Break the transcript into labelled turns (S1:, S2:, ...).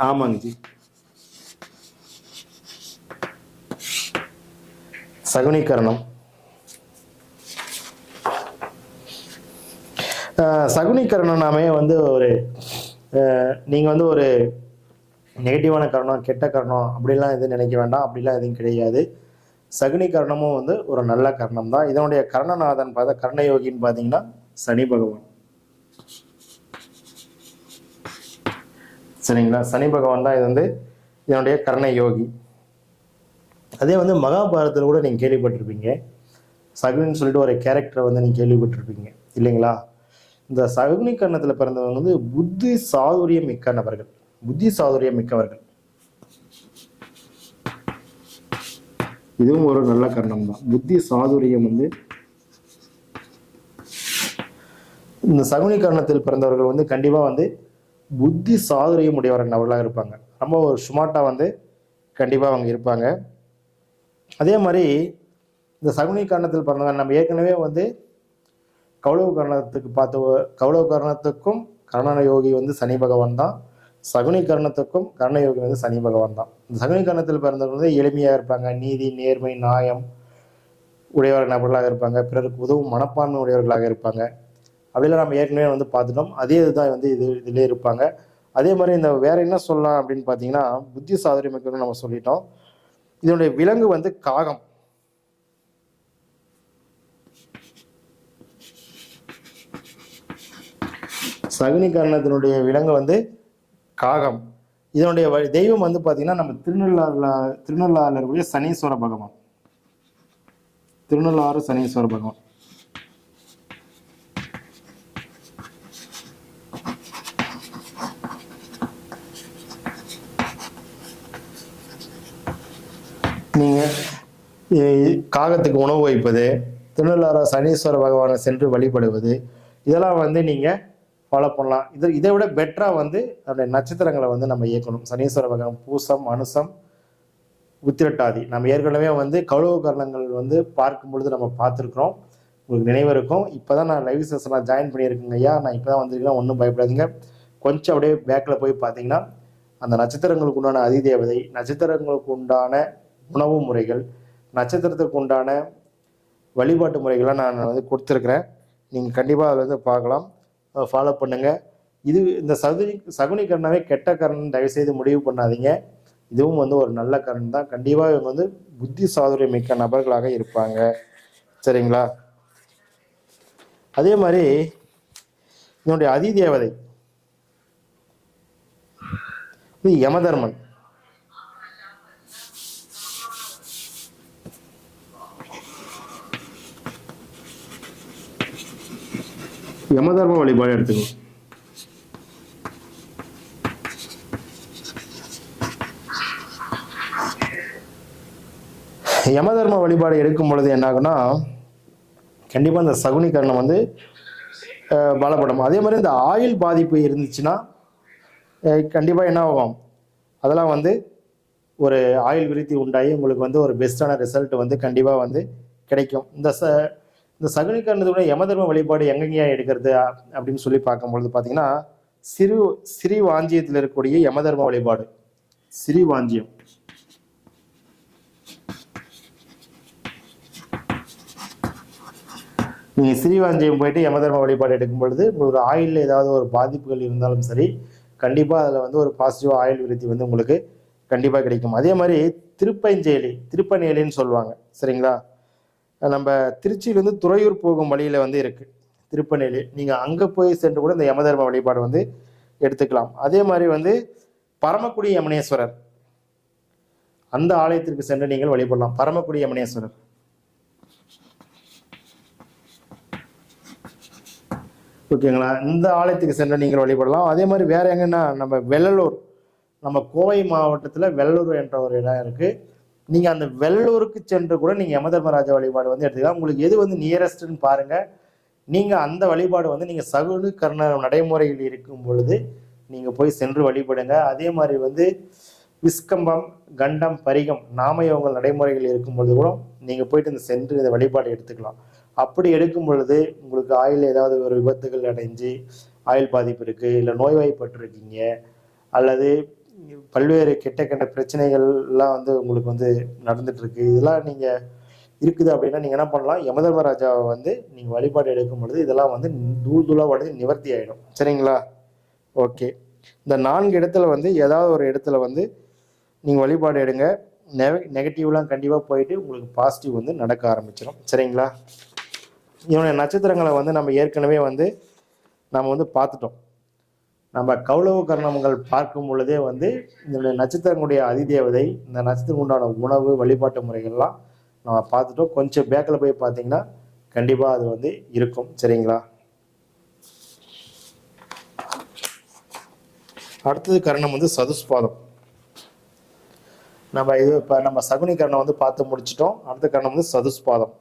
S1: ஆமாங்க. ஜி சகுனீகரணம் அஹ், சகுனிகரணம்னாமே வந்து ஒரு நீங்கள் வந்து ஒரு நெகட்டிவான கரணம் கெட்ட கரணம் அப்படிலாம் எதுவும் நினைக்க வேண்டாம். அப்படிலாம் எதுவும் கிடையாது. சகுனி கரணமும் வந்து ஒரு நல்ல கரணம் தான். இதனுடைய கர்ணநாதன் பார்த்தா கர்ணயோகின்னு பார்த்தீங்கன்னா சனி பகவான். சரிங்களா? சனி பகவான் தான் இது வந்து இதனுடைய கர்ண யோகி. அதே வந்து மகாபாரதத்தில் கூட நீங்கள் கேள்விப்பட்டிருப்பீங்க. சகுனின்னு சொல்லிட்டு ஒரு கேரக்டரை வந்து நீங்கள் கேள்விப்பட்டிருப்பீங்க. இல்லைங்களா? இந்த சகுனி கர்ணத்தில் பிறந்தவங்க வந்து புத்தி சாதுரியம் மிக்க நபர்கள். புத்தி சாதுரியம் மிக்கவர்கள். இதுவும் ஒரு நல்ல கர்ணம் தான். புத்தி சாதுரியம் வந்து இந்த சகுனி கர்ணத்தில் பிறந்தவர்கள் வந்து கண்டிப்பாக வந்து புத்தி சாதுரியம் உடையவர்கள் நபர்களாக இருப்பாங்க. ரொம்ப ஒரு சுமார்ட்டாக வந்து கண்டிப்பாக அவங்க இருப்பாங்க. அதே மாதிரி இந்த சகுனி காரணத்தில் பிறந்தவங்க நம்ம ஏற்கனவே வந்து கௌளவ கர்ணத்துக்கு பார்த்து கௌளவ கர்ணத்துக்கும் கர்ணன யோகி வந்து சனி பகவான் தான். சகுனி கர்ணத்துக்கும் கர்ணயோகி வந்து சனி பகவான் தான். இந்த சகுனி கர்ணத்தில் பிறந்தவங்க வந்து எளிமையாக இருப்பாங்க. நீதி நேர்மை நியாயம் உடையவர் நபர்களாக இருப்பாங்க. பிறருக்கு உதவும் மனப்பான்மை உடையவர்களாக இருப்பாங்க. அப்படிலாம் நம்ம ஏற்கனவே வந்து பார்த்துட்டோம். அதே இதுதான் வந்து இது இதிலே இருப்பாங்க. அதே மாதிரி இந்த வேற என்ன சொல்லலாம் அப்படின்னு பார்த்தீங்கன்னா புத்தி சாதுரியமிக்கணும் நம்ம சொல்லிட்டோம். இதனுடைய விலங்கு வந்து காகம். சகுனி கர்ணத்தினுடைய விலங்கு வந்து காகம். இதனுடைய தெய்வம் வந்து பார்த்தீங்கன்னா நம்ம திருநள்ளாறுல திருநள்ளாறுல இருக்கக்கூடிய சனீஸ்வர பகவான். திருநள்ளாறு சனீஸ்வர பகவான். நீங்கள் காகத்துக்கு உணவு வைப்பது திருநள்ளாறு சனீஸ்வர பகவானை சென்று வழிபடுவது இதெல்லாம் வந்து நீங்கள் ஃபாலோ பண்ணலாம். இது இதை விட பெட்டராக வந்து அந்த நட்சத்திரங்களை வந்து நம்ம இயக்கணும். சனீஸ்வர பகவான் பூசம் அனுசம் உத்திரட்டாதி. நம்ம ஏற்கனவே வந்து கழுவு கரணங்கள் வந்து பார்க்கும் பொழுது நம்ம பார்த்துருக்குறோம். உங்களுக்கு நினைவு இருக்கும். இப்போ தான் நான் லைவ் செஷனாக ஜாயின் பண்ணியிருக்கேங்க ஐயா. நான் இப்போ தான் வந்திருக்கேன் ஒன்றும் பயப்படாதீங்க. கொஞ்சம் அப்படியே பேக்கில் போய் பார்த்தீங்கன்னா அந்த நட்சத்திரங்களுக்கு உண்டான அதிதேவதை நட்சத்திரங்களுக்கு உண்டான உணவு முறைகள் நட்சத்திரத்துக்கு உண்டான வழிபாட்டு முறைகள்லாம் நான் வந்து கொடுத்துருக்குறேன். நீங்கள் கண்டிப்பாக அதில் வந்து பார்க்கலாம். ஃபாலோ பண்ணுங்கள் இது இந்த சகுனி சகுனி கர்ணாவே கெட்ட கரண் தயவுசெய்து முடிவு பண்ணாதீங்க. இதுவும் வந்து ஒரு நல்ல கரண் தான். கண்டிப்பாக இவங்க வந்து புத்தி சாதுரியம் மிக்க நபர்களாக இருப்பாங்க. சரிங்களா? அதே மாதிரி இதனுடைய அதிதேவதை இது யமதர்மன். யமதர்ம வழிபாடு எடுத்துக்கணும் யமதர்ம வழிபாடு எடுக்கும் பொழுது என்னாகுன்னா கண்டிப்பாக இந்த சகுனி கர்ணம் வந்து பலப்படும். அதே மாதிரி இந்த ஆயில் பாதிப்பு இருந்துச்சுன்னா கண்டிப்பாக என்ன ஆகும்? அதெல்லாம் வந்து ஒரு ஆயில் விருத்தி உண்டாகி உங்களுக்கு வந்து ஒரு பெஸ்ட்டான ரிசல்ட் வந்து கண்டிப்பாக வந்து கிடைக்கும். இந்த ச இந்த சகுனி கர்ணத்தோட யமதர்ம வழிபாடு எங்கெங்கேயா எடுக்கிறது அப்படின்னு சொல்லி பார்க்கும்பொழுது பார்த்தீங்கன்னா சிறு சிறி வாஞ்சியத்தில் இருக்கக்கூடிய யமதர்ம வழிபாடு. சிறி வாஞ்சியம் நீங்கள் ஸ்ரீவாஞ்சியம் போயிட்டு யமதர்ம வழிபாடு எடுக்கும் பொழுது உங்களுக்கு ஆயிலில் ஏதாவது ஒரு பாதிப்புகள் இருந்தாலும் சரி கண்டிப்பாக அதில் வந்து ஒரு பாசிட்டிவ் ஆயில் விருத்தி வந்து உங்களுக்கு கண்டிப்பாக கிடைக்கும். அதே மாதிரி திருப்பஞ்சேலி திருப்பநேலின்னு சொல்லுவாங்க. சரிங்களா? நம்ம திருச்சியிலேருந்து துறையூர் போகும் வழியில் வந்து இருக்குது திருப்பநேலி நீங்கள் அங்கே போய் சென்று கூட இந்த யமதர்ம வழிபாடு வந்து எடுத்துக்கலாம். அதே மாதிரி வந்து பரமக்குடி யமனேஸ்வரர். அந்த ஆலயத்திற்கு சென்று நீங்கள் வழிபடலாம். பரமக்குடி யமனேஸ்வரர். ஓகேங்களா? இந்த ஆலயத்துக்கு சென்று நீங்கள் வழிபடலாம். அதே மாதிரி வேற எங்கன்னா நம்ம வெள்ளலூர் நம்ம கோவை மாவட்டத்தில் வெள்ளலூர் என்ற ஒரு இடம் இருக்குது நீங்க அந்த வெள்ளூருக்கு சென்று கூட நீங்க யமதர்மராஜா வழிபாடு வந்து எடுத்துக்கலாம். உங்களுக்கு எது வந்து நியரஸ்ட்னு பாருங்க. நீங்க அந்த வழிபாடு வந்து நீங்க சகுனு கர்ண நடைமுறையில் இருக்கும் பொழுது நீங்க போய் சென்று வழிபடுங்க. அதே மாதிரி வந்து விஸ்கம்பம் கண்டம் பரிகம் நாமயோகங்கள் நடைமுறைகள் இருக்கும் பொழுது கூட நீங்க போயிட்டு இந்த சென்று இந்த வழிபாடு எடுத்துக்கலாம். அப்படி எடுக்கும் பொழுது உங்களுக்கு ஆயில் ஏதாவது ஒரு விபத்துகள் அடைஞ்சு ஆயில் பாதிப்பு இருக்கு இல்லை நோய்வாய்ப்பட்டிருக்கீங்க அல்லது பல்வேறு கெட்ட கெட்ட பிரச்சனைகள்லாம் வந்து உங்களுக்கு வந்து நடந்துட்டு இருக்கு இதெல்லாம் நீங்க இருக்குது அப்படின்னா நீங்க என்ன பண்ணலாம்? யமதர்மராஜாவை வந்து நீங்க வழிபாடு எடுக்கும் பொழுது இதெல்லாம் வந்து தூள் தூளா உடனே நிவர்த்தி ஆயிடும். சரிங்களா? ஓகே. இந்த நான்கு இடத்துல வந்து ஏதாவது ஒரு இடத்துல வந்து நீங்கள் வழிபாடு எடுங்க. நெ நெகட்டிவ்லாம் கண்டிப்பாக போயிட்டு உங்களுக்கு பாசிட்டிவ் வந்து நடக்க ஆரம்பிச்சிடும் சரிங்களா? இவனுடைய நட்சத்திரங்களை வந்து நம்ம ஏற்கனவே வந்து நம்ம வந்து பார்த்துட்டோம். நம்ம கௌளவ கர்ணங்கள் பார்க்கும் பொழுதே வந்து இந்த நட்சத்திரங்களுடைய அதிதேவதை இந்த நட்சத்திரம் உண்டான உணவு வழிபாட்டு முறைகள்லாம் நம்ம பார்த்துட்டோம். கொஞ்சம் பேக்கில் போய் பார்த்தீங்கன்னா கண்டிப்பாக அது வந்து இருக்கும். சரிங்களா? அடுத்தது கரணம் வந்து சதுஸ்பாதம் நம்ம இது இப்போ நம்ம சகுனி கரணம் வந்து பார்த்து முடிச்சிட்டோம். அடுத்த கரணம் வந்து சதுஸ்பாதம்